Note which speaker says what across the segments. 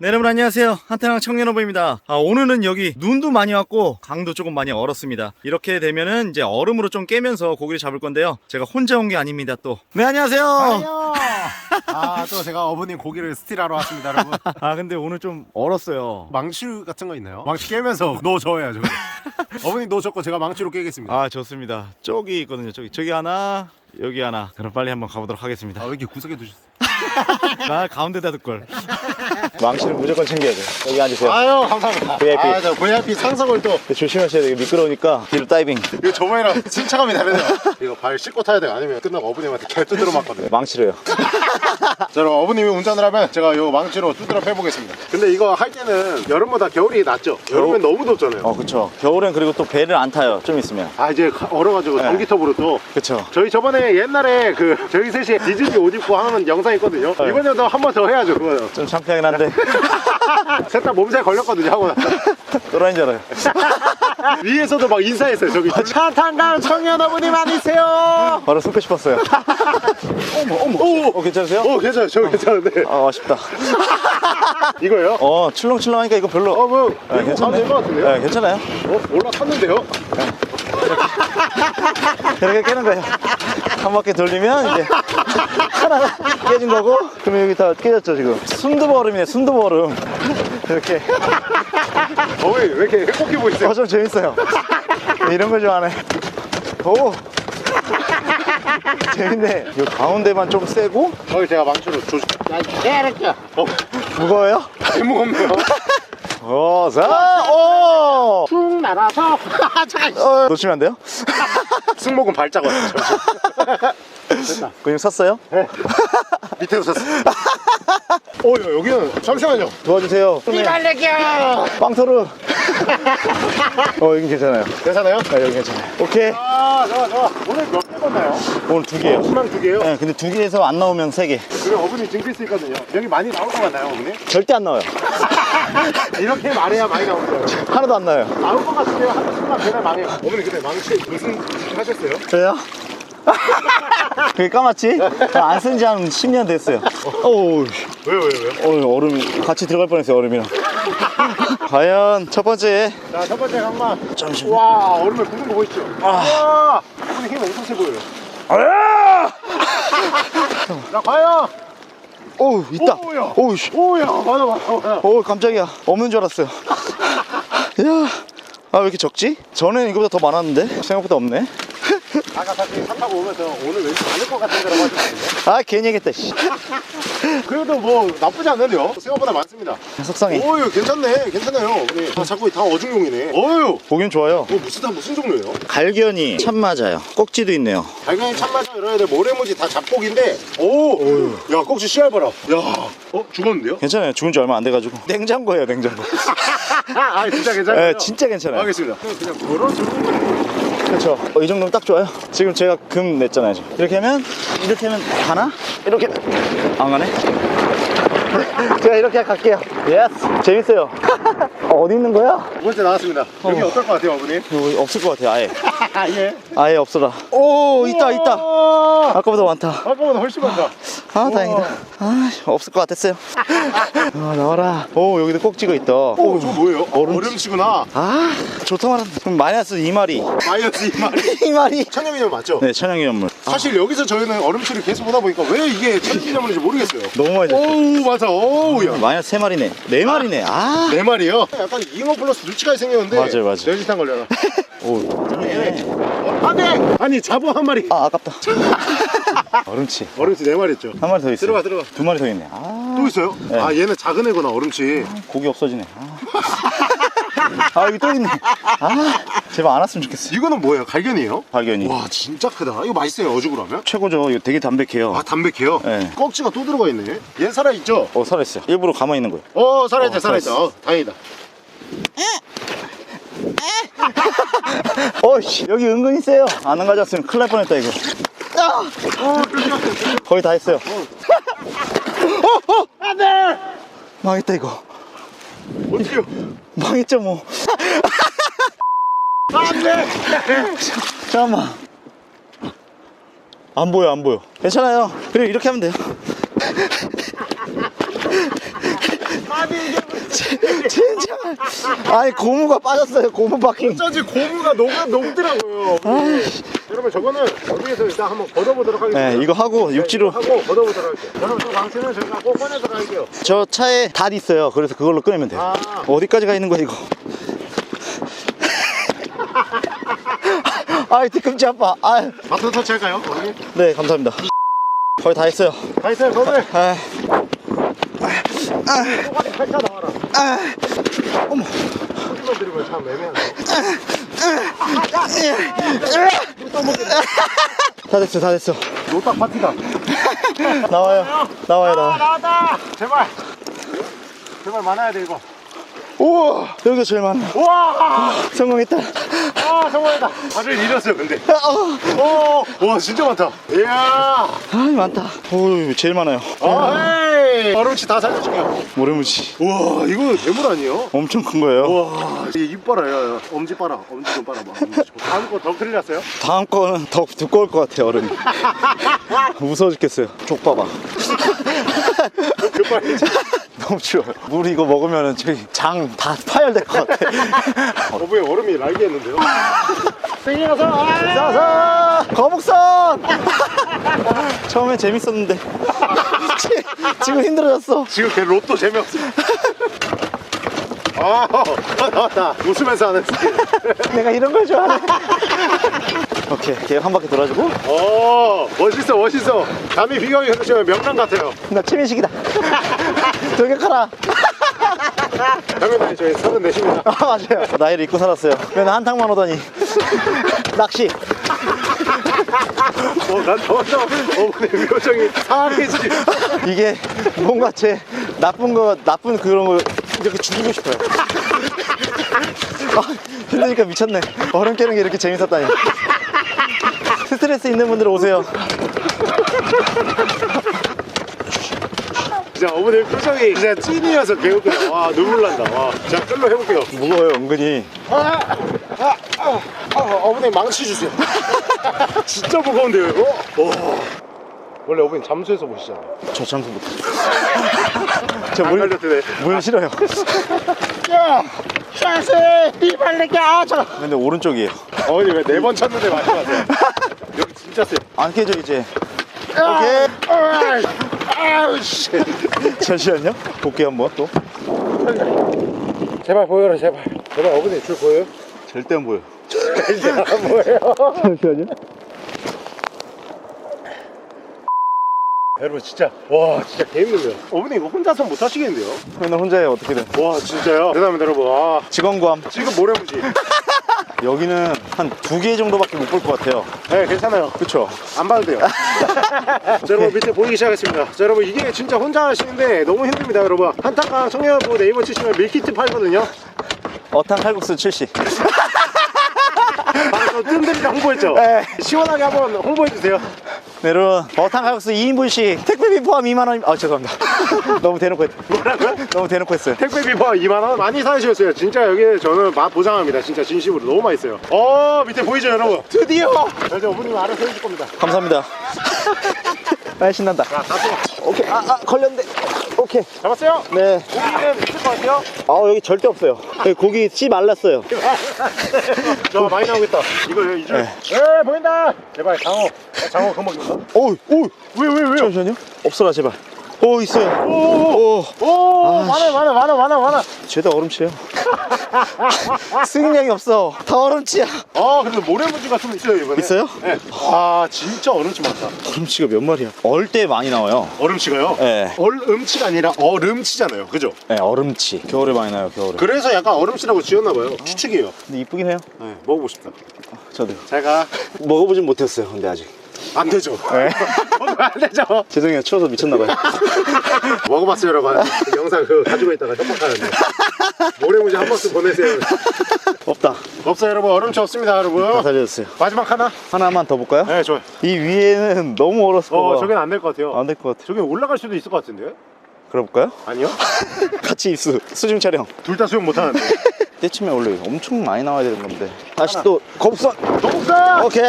Speaker 1: 네, 여러분 안녕하세요. 한태랑 청년어부입니다. 아, 오늘은 여기 눈도 많이 왔고 강도 조금 많이 얼었습니다. 이렇게 되면은 이제 얼음으로 좀 깨면서 고기를 잡을 건데요. 제가 혼자 온 게 아닙니다. 또. 네, 안녕하세요.
Speaker 2: 아니요. 아, 또 제가 어머님 고기를 스틸하러 왔습니다, 여러분.
Speaker 1: 아, 근데 오늘 좀 얼었어요.
Speaker 2: 망치 같은 거 있나요? 망치 깨면서 넣어줘야죠. 어머님 넣어줬고 제가 망치로 깨겠습니다.
Speaker 1: 아, 좋습니다. 저기 있거든요. 저기 저기 하나, 여기 하나. 그럼 빨리 한번 가보도록
Speaker 2: 아,
Speaker 1: 하겠습니다.
Speaker 2: 왜 이렇게 구석에 두셨어요?
Speaker 1: 나 가운데다 둘 걸. 망치는 무조건 챙겨야 돼. 여기 앉으세요.
Speaker 2: 아유, 감사합니다.
Speaker 1: VIP.
Speaker 2: 아, 저 VIP 상석을 또.
Speaker 1: 조심하셔야 돼요. 미끄러우니까 뒤로 다이빙.
Speaker 2: 이거 저번이랑 신차감이 다르네요. 이거 발 씻고 타야 돼요. 아니면 끝나고 어머님한테 개 두드려 맞거든요.
Speaker 1: 망치로요.
Speaker 2: 자, 그럼 어머님이 운전을 하면 제가 이 망치로 두드려 패보겠습니다. 근데 이거 할 때는 여름보다 겨울이 낫죠? 여름엔 너무 덥잖아요.
Speaker 1: 어, 그쵸. 겨울엔 그리고 또 배를 안 타요. 좀 있으면.
Speaker 2: 아, 이제 가- 얼어가지고 전기톱으로 또.
Speaker 1: 그쵸.
Speaker 2: 저희 저번에 옛날에 그 저희 셋이 디즈니 옷 입고 하는 영상 있거든요.
Speaker 1: 네.
Speaker 2: 이번에도 한 번 더 해야죠, 그거요.
Speaker 1: 좀 창피하긴 한데.
Speaker 2: 셋 다 몸살 걸렸거든요, 하고 나서.
Speaker 1: 또라이인 줄 알아요.
Speaker 2: 위에서도 막 인사했어요, 저기. 차탄강 청년 어머님 아니세요?
Speaker 1: 바로 숨고 싶었어요.
Speaker 2: 어머, 어머. 오,
Speaker 1: 어, 괜찮으세요?
Speaker 2: 오, 괜찮아요, 저 괜찮은데.
Speaker 1: 아, 아쉽다.
Speaker 2: 이거요?
Speaker 1: 어, 출렁출렁하니까 이거 별로.
Speaker 2: 어, 뭐,
Speaker 1: 네,
Speaker 2: 이거 가도 될것 같은데요?
Speaker 1: 네, 괜찮아요.
Speaker 2: 어, 올라탔는데요?
Speaker 1: 이렇게 깨는 거예요. 한 바퀴 돌리면 이제 하나 깨진 거고, 그러면 여기 다 깨졌죠, 지금. 순두부얼음이네, 순두부얼음. 이렇게.
Speaker 2: 어머니, 왜 이렇게 행복해 보이세요?
Speaker 1: 어, 좀 재밌어요. 이런 거 좋아하네. 오! 재밌네. 이 가운데만 좀 세고,
Speaker 2: 어, 제가 망치로 조심. 야, 이렇게. 어,
Speaker 1: 무거워요?
Speaker 2: 개 무겁네요.
Speaker 1: 어, 자, 오!
Speaker 2: 쭉 날아서. 잠깐.
Speaker 1: 어, 놓치면 안 돼요?
Speaker 2: 승모근 발작 왔어, 됐다.
Speaker 1: 근육 섰어요?
Speaker 2: 밑에서 샀어. 어, 야, 여기는 잠시만요.
Speaker 1: 도와주세요.
Speaker 2: 이발레기야.
Speaker 1: 빵토르. 어, 여기 괜찮아요.
Speaker 2: 괜찮아요?
Speaker 1: 네, 여기 괜찮아요. 오케이.
Speaker 2: 아, 좋아, 좋아. 오늘 몇 개 건나요?
Speaker 1: 오늘 두 개요.
Speaker 2: 희망 두 개요?
Speaker 1: 네, 근데 두 개에서 안 나오면 세 개.
Speaker 2: 그래, 어머니 징크스 있거든요. 여기 많이 나올 것 같나요, 어머니?
Speaker 1: 절대 안 나와요.
Speaker 2: 이렇게 말해야 많이 나올 거예요.
Speaker 1: 하나도 안 나와요.
Speaker 2: 나올 것 같으면 한 순간 배달 망해요. 어머니, 근데 망치 무슨 짓 하셨어요?
Speaker 1: 저요? 그게 까맣지? 안 쓴 지 한 10년 됐어요. 어우,
Speaker 2: 왜요, 왜요, 왜요?
Speaker 1: 어, 얼음이 같이 들어갈 뻔했어요, 얼음이랑. 과연 첫 번째.
Speaker 2: 자, 첫 번째 강만.
Speaker 1: 잠시만요.
Speaker 2: 와, 얼음에 굳은 거 보이시죠?
Speaker 1: 아.
Speaker 2: 와, 어머니 힘 엄청 세 보여요.
Speaker 1: 아!
Speaker 2: 자, 과연.
Speaker 1: 어우, 있다.
Speaker 2: 오야.
Speaker 1: 어우, 씨.
Speaker 2: 오야, 맞아, 맞아, 맞아.
Speaker 1: 어 깜짝이야. 없는 줄 알았어요. 야, 아, 왜 이렇게 적지? 전에는 이거보다 더 많았는데? 생각보다 없네.
Speaker 2: 아까 사실 차 타고 오면서 오늘 왠지 많을 것 같은 거라고 하셨거든요.
Speaker 1: 아, 괜히 얘기했다, 씨.
Speaker 2: 그래도 뭐 나쁘지 않는데요? 생각보다 많습니다.
Speaker 1: 속상해.
Speaker 2: 오유 괜찮네 괜찮아요 네. 아, 자꾸 다 어중용이네 어유
Speaker 1: 보긴 좋아요.
Speaker 2: 어 무슨 다 무슨 종류예요?
Speaker 1: 갈견이 참 맞아요. 꼭지도 있네요.
Speaker 2: 발견이 참마자 이런 애들 모래무지 다 잡곡인데 오야 꼭지 씨알 봐라 야어 죽었는데요?
Speaker 1: 괜찮아요. 죽은 지 얼마 안 돼가지고. 냉장고예요, 냉장고.
Speaker 2: 아 진짜 괜찮아요?
Speaker 1: 네, 진짜 괜찮아요.
Speaker 2: 알겠습니다 그냥 그런 종류
Speaker 1: 그렇죠. 어, 이 정도면 딱 좋아요. 지금 제가 금 냈잖아요. 지금. 이렇게 하면 이렇게 하면 가나? 이렇게 안 가네. 제가 이렇게 갈게요. 예스. 재밌어요. 어, 어디 있는 거야?
Speaker 2: 두 번째 나왔습니다 여기 어떨 것 같아요 어머니?
Speaker 1: 여기 없을 것 같아요. 아예.
Speaker 2: 아예
Speaker 1: 아예 없어라. 오 있다 있다. 아까보다 많다.
Speaker 2: 아까보다 훨씬 많다
Speaker 1: 아 다행이다. 아 없을 것 같았어요. 아 나와라. 오 여기도 꼭지가 있다.
Speaker 2: 오 저거 뭐예요?
Speaker 1: 얼음-
Speaker 2: 얼음치구나
Speaker 1: 아 좋다. 그럼 마이너스 2마리.
Speaker 2: 마이너스 2마리
Speaker 1: 2마리.
Speaker 2: 천연기념 맞죠?
Speaker 1: 네 천연기념물.
Speaker 2: 사실 여기서 저희는 얼음치를 계속 보다 보니까 왜 이게 천연기념물인지 모르겠어요
Speaker 1: 너무 많이.
Speaker 2: 오우 맞아 오우야
Speaker 1: 마이너스 3마리네. 4마리네. 아.
Speaker 2: 네 마리요? 약간 잉어 플러스 누치가 생겼는데
Speaker 1: 맞아요, 맞아요.
Speaker 2: 뇌지탕 걸려라
Speaker 1: 오.
Speaker 2: 어, 안돼! 아니 잡어 한 마리
Speaker 1: 아 아깝다. 얼음치.
Speaker 2: 얼음치 네 마리 있죠
Speaker 1: 한 마리 더 있어.
Speaker 2: 들어가, 들어가.
Speaker 1: 두 마리 더 있네. 아
Speaker 2: 또 있어요?
Speaker 1: 네.
Speaker 2: 아 얘는 작은 애구나 얼음치
Speaker 1: 고기 없어지네. 아, 아 여기 또 있네. 아 제발 안 왔으면 좋겠어.
Speaker 2: 이거는 뭐예요? 갈견이에요?
Speaker 1: 발견이.
Speaker 2: 와 진짜 크다 이거 맛있어요 어죽으로 하면?
Speaker 1: 최고죠. 이거 되게 담백해요.
Speaker 2: 아 담백해요?
Speaker 1: 네.
Speaker 2: 꺽지가 또 들어가 있네 얘 살아 있죠?
Speaker 1: 어 살아있어요. 일부러 가만히 있는 거예요.
Speaker 2: 어 살아 있다
Speaker 1: 어,
Speaker 2: 살아 있다
Speaker 1: 살아있어.
Speaker 2: 어, 다행이다
Speaker 1: 어씨 여기 은근히 세요. 안 가졌으면 큰일 날 뻔했다 이거.
Speaker 2: 어
Speaker 1: 거의 다 했어요.
Speaker 2: 안돼!
Speaker 1: 망했다 이거.
Speaker 2: 어떡해요
Speaker 1: 망했죠 뭐.
Speaker 2: 안돼!
Speaker 1: 잠깐만. 안 보여 안 보여. 괜찮아요. 그래 이렇게 하면 돼요. 진짜. 아니, 고무가 빠졌어요. 고무 바킹.
Speaker 2: 어쩐지 고무가 녹, 녹더라고요. 여러분 저거는 여기에서 일단 한번 걷어보도록 하겠습니다.
Speaker 1: 네, 이거 하고 육지로.
Speaker 2: 하고 걷어보도록 할게요. 여러분 저 망치는 저희가 꼭 꺼내도록 할게요.
Speaker 1: 저 차에 닷 있어요. 그래서 그걸로 끄면 돼요.
Speaker 2: 아.
Speaker 1: 어디까지 가 있는 거야, 이거? 아이, 뒤꿈치 아파. 아
Speaker 2: 바톤 터치할까요?
Speaker 1: 네, 감사합니다. 거의 다 했어요.
Speaker 2: 다 있어요, 거기.
Speaker 1: 아,
Speaker 2: 나와라.
Speaker 1: 아, 어머.
Speaker 2: 소리만 들으면 참 애매하네.
Speaker 1: 다 됐어, 다 됐어.
Speaker 2: 노딱 파티다.
Speaker 1: 나와요. 나와요, 나와.
Speaker 2: 나왔다! 제발! 제발 많아야 돼, 이거.
Speaker 1: 우와, 여기가 제일 많아.
Speaker 2: 우와!
Speaker 1: 성공했다.
Speaker 2: 아, 성공했다. 다들 잃었어요, 근데.
Speaker 1: 어,
Speaker 2: 오! 와, 진짜 많다. 이야!
Speaker 1: 아, 많다. 오, 제일 많아요.
Speaker 2: 아, 헤이! 얼음치 다 살려줄게요.
Speaker 1: 모래무지.
Speaker 2: 우와, 이거 괴물 아니에요?
Speaker 1: 엄청 큰 거예요.
Speaker 2: 우와, 이입 봐라, 야, 야. 엄지 봐라. 엄지 좀 봐라, 봐. 엄지 좀. 다음 거더 큰일 났어요?
Speaker 1: 다음 거는 더 두꺼울 것 같아요, 얼음이. 무서워 죽겠어요. 족 봐봐.
Speaker 2: 급발이.
Speaker 1: 너무 추워요. 물 이거 먹으면 저기 장 다 파열될 것 같아.
Speaker 2: 어부에 얼음이 날개했는데요? 땡겨서! 아!
Speaker 1: 자서 거북선! 처음엔 재밌었는데 지- 지금 힘들어졌어.
Speaker 2: 지금 걔 로또 재미없어. 아, 나왔다. 웃으면서 하는 스킬.
Speaker 1: 내가 이런 걸 좋아하네. 오케이, 계획 한 바퀴 돌아주고
Speaker 2: 오, 멋있어, 멋있어. 감히 비경이 흐르시면 명랑 같아요.
Speaker 1: 나 최민식이다. 돌격하라.
Speaker 2: 당연히 저희 서른 내십니다.
Speaker 1: 아 맞아요. 나이를 잊고 살았어요. 맨날 한탕만 오더니 낚시.
Speaker 2: 어, 난 더워서 어머니 표정이 상하해지지.
Speaker 1: 이게 뭔가 제 나쁜 거 나쁜 그런 걸 이렇게 죽이고 싶어요. 아, 힘드니까 미쳤네. 얼음 깨는 게 이렇게 재밌었다니. 스트레스 있는 분들 오세요.
Speaker 2: 진짜 어머니 표정이 진짜 찐이어서 개웃겨요. 와, 눈물 난다. 와, 제가 끌로 해볼게요.
Speaker 1: 무거워요, 은근히.
Speaker 2: 아, 아, 아, 아, 어머니 망치 주세요. 진짜 무거운데요, 이거? 와. 원래 어머니 잠수해서 보시잖아요.
Speaker 1: 저 잠수 못.
Speaker 2: 저안
Speaker 1: 물, 싫어요.
Speaker 2: 야, 샤세, 이발레게 아저.
Speaker 1: 근데 오른쪽이에요.
Speaker 2: 어머니 왜 네 번 쳤는데 마지막에 여기 진짜 세.
Speaker 1: 안 깨져 이제.
Speaker 2: 오케이. 아우 씨.
Speaker 1: 잠시만요. 볼게요 한번 또.
Speaker 2: 제발 보여라 제발. 제발 어머니 줄 보여요?
Speaker 1: 절대 안 보여.
Speaker 2: 이제 안 보여요.
Speaker 1: 잠시만요.
Speaker 2: 여러분 진짜 와 진짜 개 힘들어요. 어머니 이거 혼자서 못 하시겠는데요?
Speaker 1: 맨날 혼자 해요 어떻게든.
Speaker 2: 와 진짜요? 대단합니다 여러분. 와
Speaker 1: 직원구함.
Speaker 2: 지금 모래무지.
Speaker 1: 여기는 한 두 개 정도밖에 못 볼 것 같아요.
Speaker 2: 네 괜찮아요.
Speaker 1: 그쵸?
Speaker 2: 안 봐도 돼요. 자 여러분 밑에 보이기 시작했습니다. 자 여러분 이게 진짜 혼자 하시는데 너무 힘듭니다 여러분. 한타강 청년부 네이버 치시면 밀키트 팔거든요.
Speaker 1: 어탕 칼국수 출시.
Speaker 2: 방금 뜸들이다 홍보했죠?
Speaker 1: 네.
Speaker 2: 시원하게 한번 홍보해주세요.
Speaker 1: 네, 여러분 어탕 칼국수 2인분씩 택배비 포함 2만 원. 아 죄송합니다. 너무 대놓고 했.
Speaker 2: 뭐라고요?
Speaker 1: 너무 대놓고 했어요.
Speaker 2: 택배비 포함 2만원 많이 사주셨어요 진짜 여기 저는 맛 보장합니다 진짜 진심으로 너무 맛있어요 어 밑에 보이죠 여러분 드디어 이제 어머님 알아서 해줄 겁니다
Speaker 1: 감사합니다. 아 신난다.
Speaker 2: 자
Speaker 1: 오케이. 아, 아 걸렸는데. 오케이.
Speaker 2: 잡았어요?
Speaker 1: 네.
Speaker 2: 고기는 있을 것 같아요?
Speaker 1: 아 여기 절대 없어요. 여기 고기 씨 말랐어요.
Speaker 2: 저 많이 나오겠다 이거 이줄
Speaker 1: 네.
Speaker 2: 네. 보인다 제발 장어 어, 장어 금방입니다
Speaker 1: 오우 오우.
Speaker 2: 왜왜 왜요?
Speaker 1: 잠시만요. 없어라 제발. 오 있어요.
Speaker 2: 오오오
Speaker 1: 아,
Speaker 2: 많아 많아 많아 많아 많아
Speaker 1: 죄다 얼음치예요. 수익량이 없어. 다 얼음치야.
Speaker 2: 아 근데 모래무지가 좀 있어요 이번에
Speaker 1: 있어요?
Speaker 2: 네아 진짜 얼음치 많다
Speaker 1: 얼음치가 몇 마리야? 얼 때 많이 나와요.
Speaker 2: 얼음치가요?
Speaker 1: 네.
Speaker 2: 얼음치가 아니라 얼음치잖아요 그죠?
Speaker 1: 네, 얼음치. 겨울에 많이 나요, 겨울에.
Speaker 2: 그래서 약간 얼음치라고 지었나봐요 추측이에요
Speaker 1: 근데 이쁘긴 해요.
Speaker 2: 네 먹어보고 싶다
Speaker 1: 저도요.
Speaker 2: 제가
Speaker 1: 먹어보진 못했어요, 근데 아직.
Speaker 2: 안 되죠.
Speaker 1: 네.
Speaker 2: 안 되죠.
Speaker 1: 죄송해요, 추워서 미쳤나봐요.
Speaker 2: 먹어봤어요, 여러분. 영상 그거 가지고 있다가 협박하는데. 모래무지 한 번씩 보내세요.
Speaker 1: 없다.
Speaker 2: 없어요, 여러분. 얼음치 없습니다,
Speaker 1: 다
Speaker 2: 여러분.
Speaker 1: 살려주세요.
Speaker 2: 마지막 하나.
Speaker 1: 하나만 더 볼까요?
Speaker 2: 네, 좋아요.
Speaker 1: 이 위에는 너무 얼었을
Speaker 2: 어,
Speaker 1: 거예요.
Speaker 2: 저긴 안 될 것 같아요.
Speaker 1: 안될 것 같아요.
Speaker 2: 저기 올라갈 수도 있을 것 같은데요?
Speaker 1: 그래볼까요?
Speaker 2: 아니요?
Speaker 1: 같이 입수. 수중 촬영.
Speaker 2: 둘 다 수영 못 하는데.
Speaker 1: 때쯤에 원래 엄청 많이 나와야 되는 건데. 다시 또 겁선.
Speaker 2: 동사!
Speaker 1: 오케이.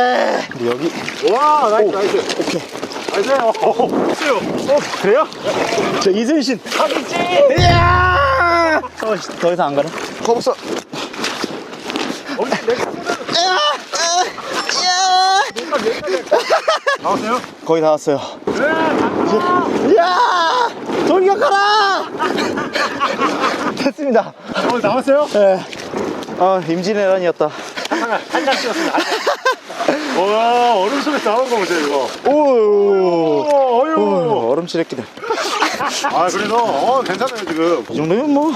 Speaker 1: 근데 여기.
Speaker 2: 와, 나이스,
Speaker 1: 오.
Speaker 2: 나이스.
Speaker 1: 오케이.
Speaker 2: 나이스. 어, 없어요.
Speaker 1: 그래요? 저 이순신.
Speaker 2: 가겠지!
Speaker 1: 이야! 어, 더 이상 안 가네. 거북선.
Speaker 2: 어머니 내가 나왔어요?
Speaker 1: 거의 다 왔어요. 네야 돌격하라! 됐습니다.
Speaker 2: 어, 나왔어요?
Speaker 1: 예. 어, 임진왜란이었다.
Speaker 2: 한장 찍었습니다 와 얼음 속에서 나온 거 보세요 이거
Speaker 1: 오,
Speaker 2: 오 어휴
Speaker 1: 오 얼음치레끼들.
Speaker 2: 아 그래서 어 괜찮아요 지금
Speaker 1: 이 정도면 뭐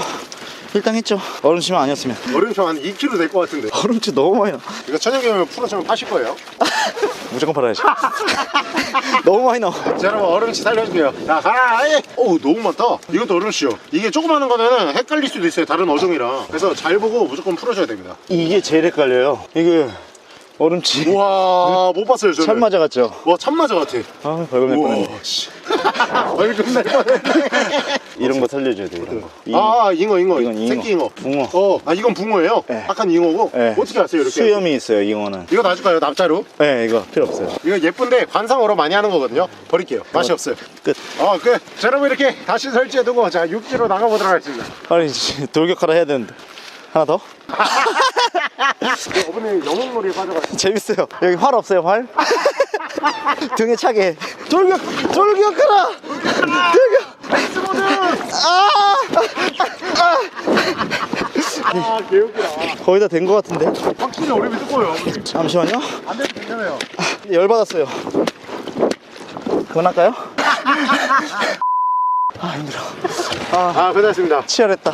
Speaker 1: 일당했죠. 얼음치만 아니었으면.
Speaker 2: 얼음총 한 2kg 될 것 같은데
Speaker 1: 얼음치 너무 많이 나.
Speaker 2: 이거 저녁에 풀어주면 파실 거예요
Speaker 1: 무조건 팔아야지. 너무 많이 나와.
Speaker 2: 자 여러분 얼음치 살려줄게요 자 가라. 오 너무 많다 이것도 얼음치요 이게 조그마한 거는 헷갈릴 수도 있어요 다른 어종이랑 그래서 잘 보고 무조건 풀어줘야 됩니다
Speaker 1: 이게 제일 헷갈려요. 이게 얼음치.
Speaker 2: 우와 못 봤어요 저는
Speaker 1: 참 맞아 같죠?
Speaker 2: 와 참 맞아 같아
Speaker 1: 아, 벌금 낼 뻔했네.
Speaker 2: 우와 씨 얼굴 날 뻔했네
Speaker 1: 이런 거 살려줘야 돼, 이런 거. 이-
Speaker 2: 아 잉어 잉어
Speaker 1: 이건 잉어.
Speaker 2: 새끼 잉어
Speaker 1: 붕어.
Speaker 2: 어, 아 이건 붕어예요?
Speaker 1: 네.
Speaker 2: 약간 잉어고
Speaker 1: 네.
Speaker 2: 어떻게 아세요 이렇게?
Speaker 1: 수염이 있어요, 잉어는.
Speaker 2: 이거 놔줄까요 납자루?
Speaker 1: 네, 이거 필요 없어요.
Speaker 2: 이거 예쁜데 관상어로 많이 하는 거거든요 버릴게요 맛이 없어요
Speaker 1: 끝.
Speaker 2: 어 끝. 자 여러분 이렇게 다시 설치해두고 자 육지로 나가보도록 하겠습니다
Speaker 1: 아니, 씨, 돌격하라 해야 되는데. 하나 더?
Speaker 2: 어머니 영웅놀이에 빠져가지고
Speaker 1: 재밌어요. 여기 활 없어요, 활? 등에 차게. 돌격! 돌격하라! 돌격!
Speaker 2: 엑스모드!
Speaker 1: 아!
Speaker 2: 아 개웃기다
Speaker 1: 거의 다 된 것 같은데?
Speaker 2: 확실히 얼음이 뜨거워요 어머니.
Speaker 1: 잠시만요.
Speaker 2: 안 돼도 괜찮아요
Speaker 1: 열 받았어요. 그만할까요? 아, 힘들어.
Speaker 2: 아 고생했습니다
Speaker 1: 치열했다.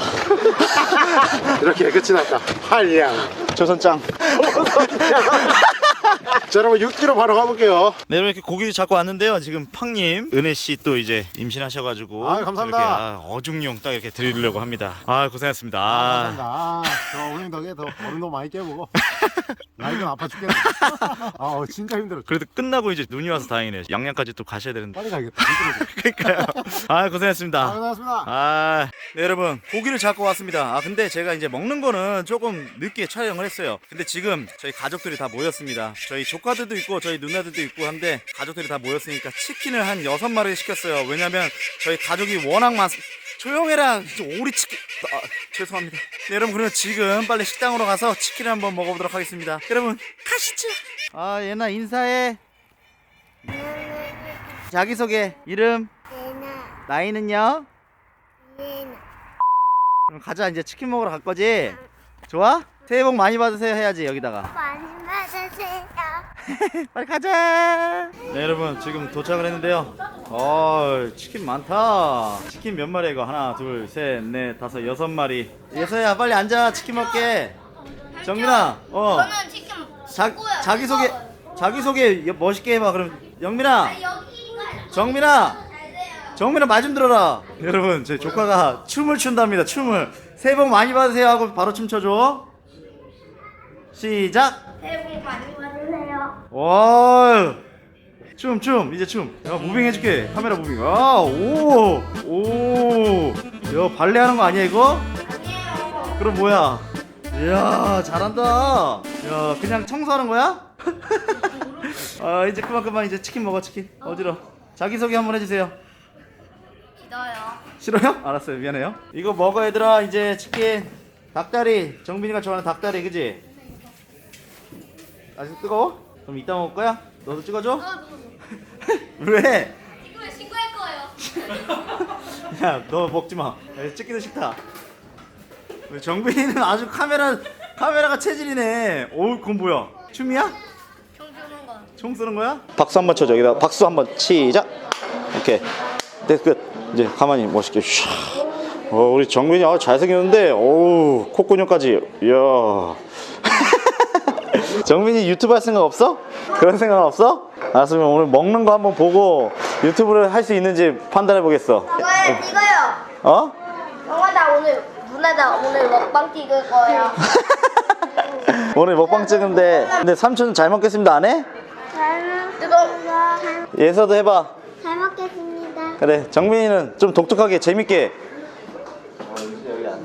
Speaker 2: 이렇게 끝이 났다 한량
Speaker 1: 조선짱.
Speaker 2: 자 여러분 육지로 바로 가볼게요
Speaker 1: 네, 여러분 이렇게 고기를 잡고 왔는데요. 지금 팡님, 은혜 씨 또 이제 임신하셔가지고.
Speaker 2: 아유, 감사합니다.
Speaker 1: 이렇게, 아, 어중용 딱 이렇게 드리려고 합니다. 아, 고생하셨습니다. 아,
Speaker 2: 아, 저 어머님 덕에 더 얼음도 많이 깨보고 나이는 아파 죽겠네 아 진짜 힘들어
Speaker 1: 그래도 끝나고 이제 눈이 와서 다행이네요. 양양까지 또 가셔야 되는데.
Speaker 2: 빨리 가야겠다 힘들어
Speaker 1: 그러니까요. 아, 고생했습니다.
Speaker 2: 고생하셨습니다
Speaker 1: 아, 네, 여러분 고기를 잡고 왔습니다. 아 근데 제가 이제 먹는 거는 조금 늦게 촬영을 했어요. 근데 지금 저희 가족들이 다 모였습니다. 저희 조카들도 있고 저희 누나들도 있고 한데 가족들이 다 모였으니까 치킨을 한 여섯 마리 시켰어요. 왜냐면 저희 가족이 워낙 많. 조용해라. 좀 오리 치킨. 아, 죄송합니다. 네, 여러분 그러면 지금 빨리 식당으로 가서 치킨을 한번 먹어보도록 하겠습니다. 여러분 가시죠. 아, 얘나 인사해. 자기소개 이름
Speaker 3: 얘나
Speaker 1: 나이는요?
Speaker 3: 얘나
Speaker 1: 그럼 가자 이제 치킨 먹으러 갈 거지? 좋아? 새해 복 많이 받으세요 해야지 여기다가
Speaker 3: 많이.
Speaker 1: 빨리 가자. 네 여러분 지금 도착을 했는데요. 어 치킨 많다. 치킨 몇 마리 이거? 하나 둘셋넷 다섯 여섯 마리. 예서야 빨리 앉아. 치킨 먹게. 정민아 어.
Speaker 3: 저는
Speaker 1: 자,
Speaker 3: 먹고요.
Speaker 1: 자기 소개
Speaker 3: 이거
Speaker 1: 자기 소개 여- 멋있게 해봐. 그럼 영민아.
Speaker 3: 여기
Speaker 1: 정민아. 정민아 말 좀 들어라. 여러분 제 조카가 춤을 춘답니다. 춤을. 새해 복 많이 받으세요 하고 바로 춤춰줘. 시작.
Speaker 3: 새해 복 많이 받으세요.
Speaker 1: 와 춤, 춤, 이제 춤. 야, 무빙 해줄게. 카메라 무빙. 아, 오, 오. 야, 발레 하는 거 아니야, 이거?
Speaker 3: 아니에요.
Speaker 1: 그럼 뭐야? 이야, 잘한다. 야, 그냥 청소하는 거야? 아, 이제 그만, 그만. 이제 치킨 먹어, 치킨. 어지러. 자기소개 한번 해주세요.
Speaker 3: 기다요.
Speaker 1: 싫어요? 알았어요. 미안해요. 이거 먹어, 얘들아. 이제 치킨. 닭다리. 정빈이가 좋아하는 닭다리, 그지? 아직 뜨거워? 그럼 이따 먹을 거야? 너도 찍어줘? 왜?
Speaker 3: 이거 신고할 거예요.
Speaker 1: 야, 너 먹지 마. 야, 찍기도 싫다. 우리 정빈이는 아주 카메라 카메라가 체질이네. 오, 그건 뭐야? 춤이야?
Speaker 3: 총 주는 건.
Speaker 1: 총 쏘는 거야? 박수 한번 쳐줘. 여기다 박수 한번 시작. 오케이. 네, 끝. 이제 가만히 멋있게 샤. 어, 우리 정빈이 아, 잘생겼는데, 오, 콧구녕까지. 이야. 정빈이 유튜브 할 생각 없어? 그런 생각 없어? 알았으면 오늘 먹는 거 한번 보고 유튜브를 할 수 있는지 판단해 보겠어.
Speaker 3: 이거요, 이거요.
Speaker 1: 어?
Speaker 3: 영화 나 오늘 누나 나 오늘 먹방 찍을 거예요.
Speaker 1: 오늘 먹방 찍은데 근데 삼촌 잘 먹겠습니다 안 해?
Speaker 3: 잘 먹겠습니다.
Speaker 1: 예서도 해봐
Speaker 3: 잘 먹겠습니다.
Speaker 1: 그래 정민이는 좀 독특하게 재밌게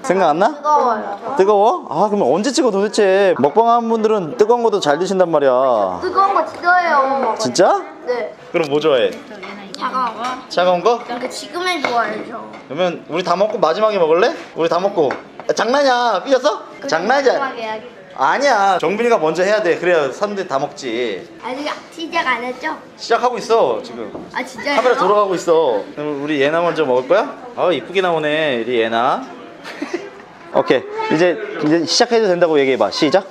Speaker 1: 생각 안 나?
Speaker 3: 뜨거워요.
Speaker 1: 뜨거워? 아 그러면 언제 찍어 도대체 먹방 하는 분들은 뜨거운 것도 잘 드신단 말이야
Speaker 3: 뜨거운 거 찍어요.
Speaker 1: 진짜?
Speaker 3: 네.
Speaker 1: 그럼 뭐 좋아해?
Speaker 3: 차가운 거?
Speaker 1: 차가운 거?
Speaker 3: 그러니까 지금은 좋아해요.
Speaker 1: 그러면 우리 다 먹고 마지막에 먹을래? 우리 다 먹고 아, 장난이야 삐졌어? 장난이야. 아니야 정빈이가 먼저 해야 돼 그래야 사람들이 다 먹지
Speaker 3: 아직 시작 안 했죠?
Speaker 1: 시작하고 있어 지금
Speaker 3: 아 진짜요?
Speaker 1: 카메라 돌아가고 있어 그럼 우리 예나 먼저 먹을 거야? 아 이쁘게 나오네 우리 예나 오케이 이제 이제 시작해도 된다고 얘기해봐 시작.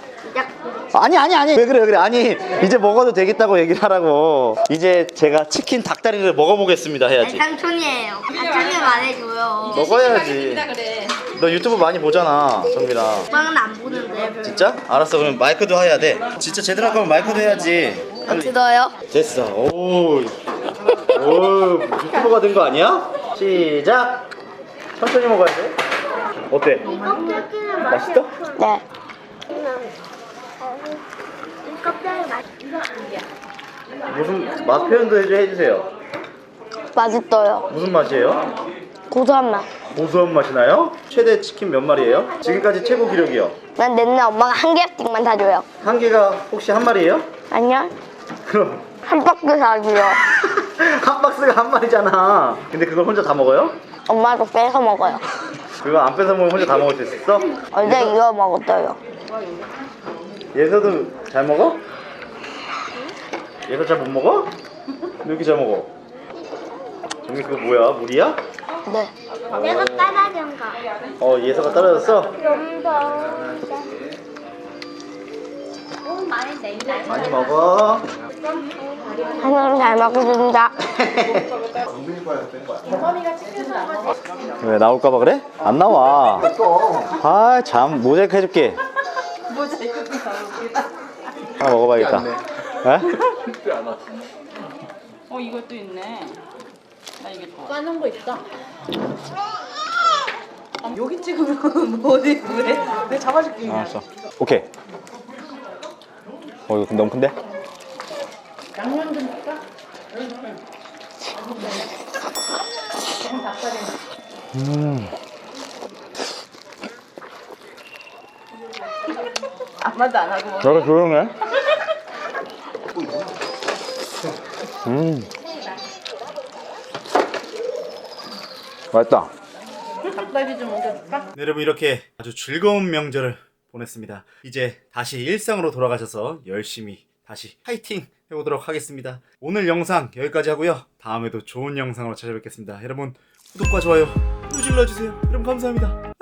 Speaker 1: 아니 아니 아니 왜 그래 왜 그래 아니 이제 먹어도 되겠다고 얘기를 하라고 이제 제가 치킨 닭다리를 먹어보겠습니다 해야지
Speaker 3: 삼촌이에요. 삼촌이 말해줘요.
Speaker 1: 먹어야지
Speaker 4: 그래.
Speaker 1: 너 유튜브 많이 보잖아 정빈아
Speaker 3: 오빠는 안 보는데.
Speaker 1: 진짜? 알았어 그럼 마이크도 해야 돼 진짜 제대로 할 거면 마이크도 해야지
Speaker 3: 안 들어요?
Speaker 1: 됐어 오, 오 유튜버가 된 거 아니야? 시작 천천히 먹어야 돼 어때? 맛있다?
Speaker 3: 네.
Speaker 1: 무슨 맛 표현도 해주세요
Speaker 3: 맛있어요.
Speaker 1: 무슨 맛이에요?
Speaker 3: 고소한 맛.
Speaker 1: 고소한 맛이 나요? 최대 치킨 몇 마리예요? 지금까지 최고 기록이요
Speaker 3: 난 맨날 엄마가 한 개씩만 사줘요.
Speaker 1: 한 개가 혹시 한 마리예요?
Speaker 3: 아니요.
Speaker 1: 그럼
Speaker 3: 한 박스 사줘요.
Speaker 1: 한 박스가 한 마리잖아 근데 그걸 혼자 다 먹어요?
Speaker 3: 엄마도 빼서 먹어요.
Speaker 1: 그거 안 뺏어 먹으면 혼자 다 먹을 수 있어?
Speaker 3: 어제 이거 먹었어요.
Speaker 1: 예서도 잘 먹어? 예서 잘 못 먹어? 왜 이렇게 잘 먹어? 정민 그거 뭐야? 물이야?
Speaker 3: 네.
Speaker 5: 내가 따라준 거.
Speaker 1: 어 예서가 떨어졌어?
Speaker 5: 좀더. 많이
Speaker 1: 먹어
Speaker 3: 하나는 잘 먹어준다.
Speaker 1: 왜 나올까봐 그래? 안 나와 아 참 모자이크 해줄게 하나 먹어봐야겠다 에?
Speaker 4: 어 이것도 있네. 나 이게 좋아. 까는 거 있다. 여기 찍으면 뭐 어디 왜? 내 잡아줄게.
Speaker 1: 알았어 오케이 어 이거 너무 큰데?
Speaker 4: 아무도 안 하고.
Speaker 1: 저거 조용해 음 맛있다
Speaker 4: 닭다리 좀 옮겨줄까?
Speaker 1: 네, 여러분 이렇게 아주 즐거운 명절을 보냈습니다. 이제 다시 일상으로 돌아가셔서 열심히 다시 파이팅 해보도록 하겠습니다. 오늘 영상 여기까지 하고요. 다음에도 좋은 영상으로 찾아뵙겠습니다. 여러분 구독과 좋아요 눌러주세요. 여러분 감사합니다.